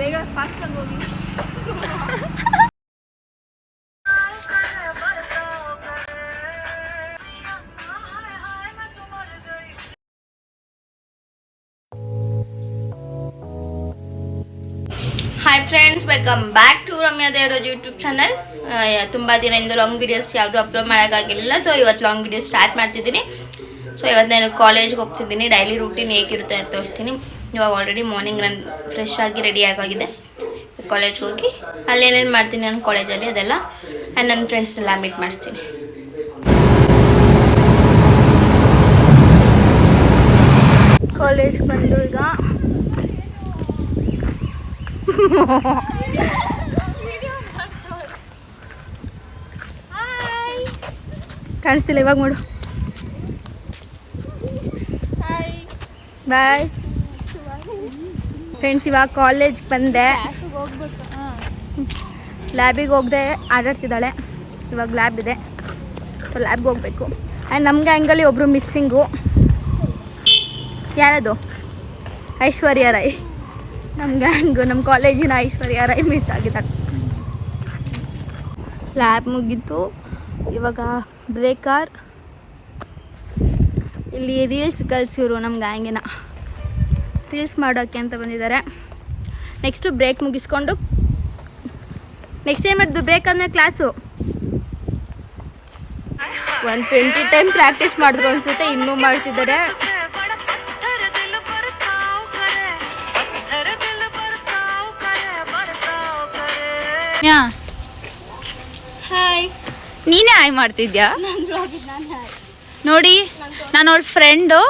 ಬೇಗ ಫಾಸ್ಟಾಗಿ ಹೋಗಿ. Hi friends welcome back to Ramya Devaraj YouTube channel ತುಂಬ ದಿನದಿಂದ ಲಾಂಗ್ ವಿಡಿಯೋಸ್ ಯಾವುದು ಅಪ್ಲೋಡ್ ಮಾಡೋಕ್ಕಾಗಿಲ್ಲ. ಸೊ ಇವತ್ತು ಲಾಂಗ್ ವಿಡಿಯೋ ಸ್ಟಾರ್ಟ್ ಮಾಡ್ತಿದ್ದೀನಿ. ಸೊ ಇವತ್ತು ನಾನು ಕಾಲೇಜ್ಗೆ ಹೋಗ್ತಿದ್ದೀನಿ. ಡೈಲಿ ರೂಟೀನ್ ಹೇಗಿರುತ್ತೆ ತೋರಿಸ್ತೀನಿ. ಇವಾಗ ಆಲ್ರೆಡಿ ಮಾರ್ನಿಂಗ್ ನಾನು ಫ್ರೆಶ್ ಆಗಿ ರೆಡಿ ಆಗೋಗಿದೆ. ಕಾಲೇಜ್ಗೆ ಹೋಗಿ ಅಲ್ಲೇನೇನು ಮಾಡ್ತೀನಿ ನಾನು ಕಾಲೇಜಲ್ಲಿ ಅದೆಲ್ಲ ಆ್ಯಂಡ್ ನನ್ನ ಫ್ರೆಂಡ್ಸ್ನೆಲ್ಲ ಮೀಟ್ ಮಾಡಿಸ್ತೀನಿ. ಕಾಲೇಜ್ಗೆ ಬಂದು ಈಗ ಕಾಣಿಸ್ತಿಲ್ಲ ಇವಾಗ ನೋಡು. ಬಾಯ್ ಫ್ರೆಂಡ್ಸ್ ಇವಾಗ ಕಾಲೇಜ್ಗೆ ಬಂದೆ. ಲ್ಯಾಬಿಗೆ ಹೋಗದೆ ಆಡಾಡ್ತಿದ್ದಾಳೆ ಇವಾಗ ಲ್ಯಾಬ್ ಇದೆ. ಸೊ ಲ್ಯಾಬ್ಗೆ ಹೋಗಬೇಕು. ಆ್ಯಂಡ್ ನಮ್ಮ ಗ್ಯಾಂಗಲ್ಲಿ ಒಬ್ಬರು ಮಿಸ್ಸಿಂಗು ಯಾರದು? ಐಶ್ವರ್ಯ ರೈ. ನಮ್ಮ ಗ್ಯಾಂಗು ನಮ್ಮ ಕಾಲೇಜಿನ ಐಶ್ವರ್ಯ ರೈ ಮಿಸ್ ಆಗಿದ್ದಾಳೆ. ಲ್ಯಾಬ್ ಮುಗೀತು. ಇವಾಗ ಬ್ರೇಕರ್ ಇಲ್ಲಿ ರೀಲ್ಸ್ ಕಲಿಸಿರು ನಮ್ಮ ಗ್ಯಾಂಗಿನ ರೀಲ್ಸ್ ಮಾಡೋಕ್ಕೆ ಅಂತ ಬಂದಿದ್ದಾರೆ. ನೆಕ್ಸ್ಟು ಬ್ರೇಕ್ ಮುಗಿಸ್ಕೊಂಡು. ನೆಕ್ಸ್ಟ್ ಏನು ಮಾಡಿದ್ದು ಬ್ರೇಕ್ ಆದ್ಮೇಲೆ ಕ್ಲಾಸು ಒಂದು ಟ್ವೆಂಟಿ ಟೈಮ್ ಪ್ರಾಕ್ಟೀಸ್ ಮಾಡಿದ್ರು ಅನ್ಸುತ್ತೆ ಇನ್ನೂ ಮಾಡ್ತಿದ್ದಾರೆ. ಹಾಯ್ ನೀನೇ ಆಯ್ ಮಾಡ್ತಿದ್ಯಾ ನೋಡಿ ನಾನು ಅವಳ ಫ್ರೆಂಡು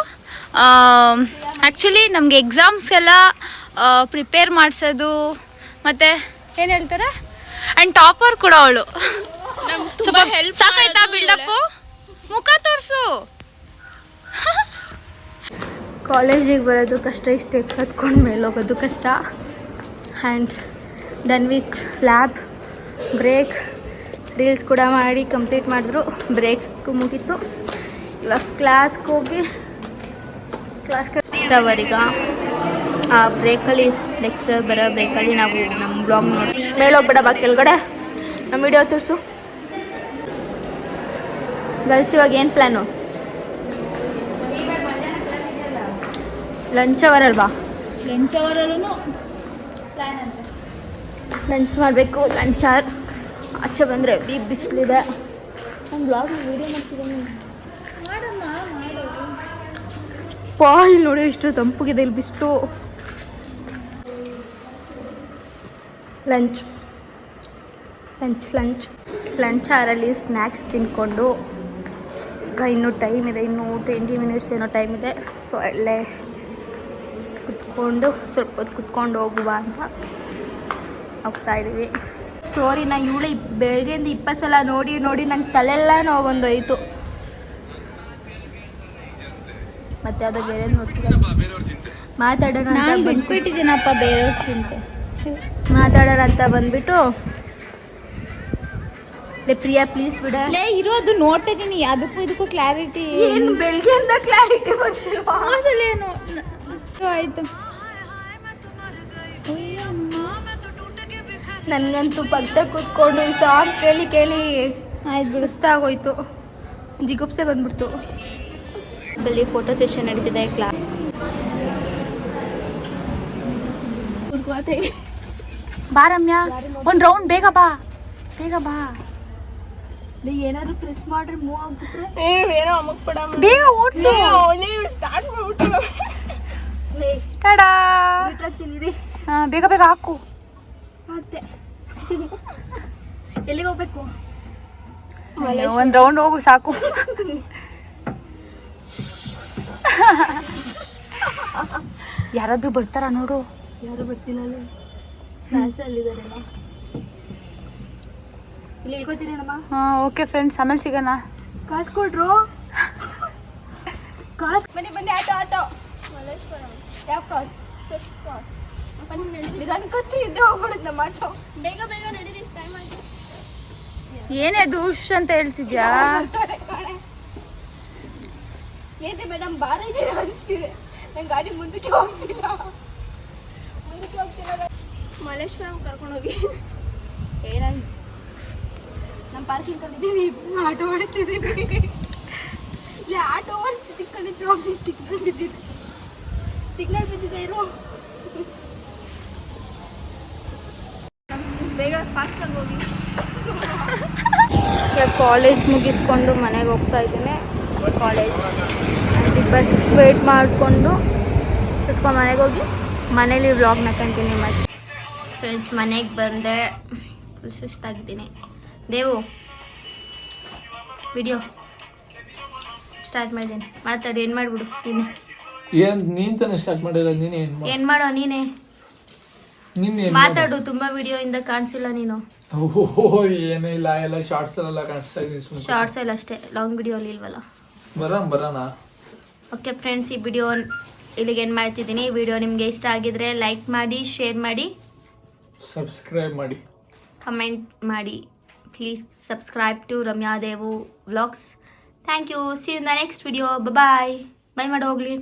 ಆ್ಯಕ್ಚುಲಿ ನಮಗೆ ಎಕ್ಸಾಮ್ಸ್ಗೆಲ್ಲ ಪ್ರಿಪೇರ್ ಮಾಡಿಸೋದು ಮತ್ತು ಏನು ಹೇಳ್ತಾರೆ? ಆ್ಯಂಡ್ ಟಾಪರ್ ಕೂಡ ಅವಳು. ಸ್ವಲ್ಪ ಸಾಕಾಯ್ತಾ ಬಿಲ್ಡಪ್ಪು ಮುಖ ತೋರಿಸು. ಕಾಲೇಜಿಗೆ ಬರೋದು ಕಷ್ಟ ಈ ಸ್ಟೆಪ್ಸ್ ಹತ್ಕೊಂಡು ಮೇಲೆ ಹೋಗೋದು ಕಷ್ಟ. And done with lab break reels ಕೂಡ ಮಾಡಿ ಕಂಪ್ಲೀಟ್ ಮಾಡಿದ್ರು. ಬ್ರೇಕ್ಸ್ಗೂ ಮುಗೀತು. ಇವಾಗ ಕ್ಲಾಸ್ಗೆ ಹೋಗಿ ಕ್ಲಾಸ್ ಅವರೀಗ ಆ ಬ್ರೇಕಲ್ಲಿ ಲೆಕ್ಚರ್ ಬರೋ ಬ್ರೇಕಲ್ಲಿ ನಾವು ನಮ್ಮ ಬ್ಲಾಗ್ ನೋಡಿ ಮೇಲೆ ಬಾ ಕೆಳಗಡೆ. ನಮ್ಮ ವಿಡಿಯೋ ತೋರಿಸು. ಗರ್ಲ್ಸ್ ಇವಾಗ ಏನು ಪ್ಲ್ಯಾನು ಲಂಚ್ ಅವರ್ ಅಲ್ವಾ? ಲಂಚ್ ಅವರಲ್ಲೂ ಲಂಚ್ ಮಾಡಬೇಕು ಲಂಚ್ ಅವರ್ ಆಚೆ ಬಂದರೆ ಬಿ ಬಿಸಿಲಿದೆ. ಒಂದು ಬ್ಲಾಗ್ ವೀಡಿಯೋ ಮಾಡ್ತಿದ್ದೀನಿ. ಪಾ ಇಲ್ಲಿ ನೋಡಿ ಎಷ್ಟು ತಂಪುಗಿದೆ, ಇಲ್ಲಿ ಬಿಸಿಲು. ಲಂಚ್. Lunch lunch. ಲಂಚ್ ಆರಲ್ಲಿ ಸ್ನ್ಯಾಕ್ಸ್ ತಿನ್ಕೊಂಡು, ಈಗ ಇನ್ನೂ ಟೈಮ್ ಇದೆ, ಇನ್ನೂ ಟ್ವೆಂಟಿ ಮಿನಿಟ್ಸ್ ಏನೋ ಟೈಮ್ ಇದೆ. ಸೊ ಅಲ್ಲೇ ಕುತ್ಕೊಂಡು, ಸ್ವಲ್ಪ ಹೊತ್ತು ಕುತ್ಕೊಂಡು ಹೋಗುವ ಅಂತ ಹೋಗ್ತಾ ಇದ್ದೀವಿ. ಸ್ಟೋರಿನ ಇವಳು ಬೆಳಗ್ಗೆಯಿಂದ ಇಪ್ಪತ್ತು ಸಲ ನೋಡಿ ನೋಡಿ ನಂಗೆ ತಲೆಲ್ಲ ನೋವು ಬಂದೋಯ್ತು. ಮತ್ತೆ ಯಾವುದೋ ಬೇರೆ ಮಾತಾಡೋಣ ಅಂತ ನಾನು ಬಂದ್ಬಿಟ್ಟು. ಬಿಟ್ಬಿಟ್ಟಿದ್ದೀನಪ್ಪ ಬೇರೆಯವ್ರ ಚಿಂತೆ. ಮಾತಾಡೋಣ ಅಂತ ಬಂದ್ಬಿಟ್ಟು. ಲೇ ಪ್ರಿಯಾ ಪ್ಲೀಸ್ ಬಿಡ. ಲೇ ಇರೋದು ನೋಡ್ತಾ ಇದ್ದೀನಿ. ಅದಕ್ಕೂ ಇದಕ್ಕೂ ಕ್ಲಾರಿಟಿ ಏನು ಅಂತ ಕ್ಲಾರಿಟಿ ಬರ್ತಿಲ್ವಾ? ಏನು? ಆಯ್ತು. ನನಗಂತೂ ಪಕ್ಕ ಕೂತ್ಕೊಂಡು ಈ ಸಾಂಗ್ ಕೇಳಿ ಕೇಳಿ ಆಯ್ತು ಸುಸ್ತಾಗೋಯ್ತು. ಜಿಗುಪ್ಸೆ ಬಂದ್ಬಿಡ್ತು. ಬಲ್ಲಿ ಫೋಟೋ ಸೆಷನ್ ನಡೀತಿದೆ ಕ್ಲಾಸ್ ಬಾ ರಮ್ಯಾ ಒಂದು ರೌಂಡ್ ಬೇಗ ಬಾ. ಬೇಗ ಬಾ. ಏನಾದ್ರು ಪ್ರೆಸ್ ಮಾಡ್ರೆ ಮೂವ್ ಆಗ್ಬಿಟ್ರೆ? ಬೇಗ ಓಡಿಸು. ಸ್ಟಾರ್ಟ್ ಮಾಡ್ಬಿಟ್ಟು ಟಡಾ. ಬಿಟ್ರಾಗ್ತೀನಿ ಹಾ, ಬೇಗ ಬೇಗ ಹಾಕು. ಮತ್ತೆ. ಎಲ್ಲಿಗೆ ಹೋಗ್ಬೇಕು? ಒಂದು ರೌಂಡ್ ಹೋಗು ಸಾಕು. ಯಾರಾದ್ರೂ ಬರ್ತಾರ ನೋಡು. ಯಾರು ಬರ್ತಿಲ್ಲ ಅಲ್ಲಿ? ಕ್ಲಾಸಲ್ಲಿದ್ದಾರಲ್ಲ ಇಲ್ಲಿ ಇಳ್ಕೊತೀರೇನಮ್ಮ ಹಾ ಓಕೆ ಫ್ರೆಂಡ್ಸ್ ಆಮೇಲೆ ಸಿಗೋಣ. ಕಾಸು ಕೊಡ್ರು ಕಾಸು ಬನ್ನಿ ಬನ್ನಿ ಆಟೋ ಆಟೋ. ಯಾವ ಕ್ರಾಸ್ ಕ್ರಾಸ್ ನಿಧಾನಕ್ಕೆ ಇದ್ದೇ ಹೋಗ್ಬಿಡುತ್ತೆ ನಮ್ಮ ಆಟೋ. ಬೇಗ ಬೇಗ ನಡೀರಿ ಟೈಮ್ ಆಯ್ತು. ಏನೇ ದುಷ್ ಅಂತ ಹೇಳ್ತಿದ್ಯಾ? ಏನ್ರಿ ಮೇಡಮ್ ಭಾರ ಇದೆ ಅನಿಸ್ತಿದೆ. ನಂಗೆ ಗಾಡಿ ಮುಂದಕ್ಕೆ ಹೋಗ್ತಿಲ್ಲ ಮುಂದಕ್ಕೆ ಹೋಗ್ತಿಲ್ಲ ಮಲ್ಲೇಶ್ವರಂ ಕರ್ಕೊಂಡೋಗಿ ಏನಂತ ನಮ್ಮ ಪಾರ್ಕಿಂಗ್ ಕಲಿದ್ದೀವಿ ಆಟೋ ಓಡಿಸ್ತಿದ್ದೀವಿ ಇಲ್ಲ ಆಟೋ ಓಡಿಸ್ತಿ ಕಡೆ ಟ್ರಾಫಿಕ್ ಸಿಗ್ನಲ್ ಬಿದ್ದಿದೆ. ಸಿಗ್ನಲ್ ಬಿದ್ದಿದೆ ಇರೋ. ಬೇಗ ಫಾಸ್ಟಾಗಿ ಹೋಗಿ. ಕಾಲೇಜ್ ಮುಗಿಸ್ಕೊಂಡು ಮನೆಗೆ ಹೋಗ್ತಾ ಇದ್ದೀನಿ. ಕಾಲೇಜ್ ಬಸ್ ವೇಟ್ ಮಾಡಿಕೊಂಡು ಸ್ವಲ್ಪ ಮನೆಗೆ ಹೋಗಿ ಮನೇಲಿ ವ್ಲಾಗ್ ಕಂಟಿನ್ಯೂ ಮತ್ತೆ ಫ್ರೆಂಡ್ಸ್ ಮನೆಗೆ ಬಂದೆ. ಫುಲ್ ಸುಸ್ತಾಗಿದ್ದೀನಿ ದೇವು ವಿಡಿಯೋ ಸ್ಟಾರ್ಟ್ ಮಾಡಿದ್ದೀನಿ ಮಾತಾಡಿ ಏನು ಮಾಡಿಬಿಡು? ನೀನೆ. ಏನು ನೀನು ತಾನೇ ಸ್ಟಾರ್ಟ್ ಮಾಡಿರೋ ನೀನು ಏನು ಮಾಡೋ ನೀನೇ. ನೀನ್ ಮಾತಾಡು ತುಂಬಾ ವಿಡಿಯೋ ಇಂದ ಕಾಣಿಸಿಲ್ಲ ನೀನು. ಓಹೋ ಏನೂ ಇಲ್ಲ ಎಲ್ಲ ಶಾರ್ಟ್ಸ್ ಎಲ್ಲ ಕಾಣಿಸ್ತಾ ಶಾರ್ಟ್ಸ್ ಎಲ್ಲ ಅಷ್ಟೇ ಲಾಂಗ್ ವಿಡಿಯೋ ಅಲ್ಲಿ ಇಲ್ವಲ್ಲ? ಬರೋಣ ಬರೋಣ. ಓಕೆ ಫ್ರೆಂಡ್ಸ್ ಈ ವಿಡಿಯೋ ಇಲ್ಲಿಗೆ ಏನು ಮಾಡ್ತಿದ್ದೀನಿ. ವಿಡಿಯೋ ನಿಮಗೆ ಇಷ್ಟ ಆಗಿದ್ರೆ ಲೈಕ್ ಮಾಡಿ ಶೇರ್ ಮಾಡಿ. ಸಬ್ಸ್ಕ್ರೈಬ್ ಮಾಡಿ. ಕಮೆಂಟ್ ಮಾಡಿ. Please subscribe to Ramyadevu vlogs thank you see in the next video bye bye ಮಾಡಿ ಹೋಗ್ಲಿ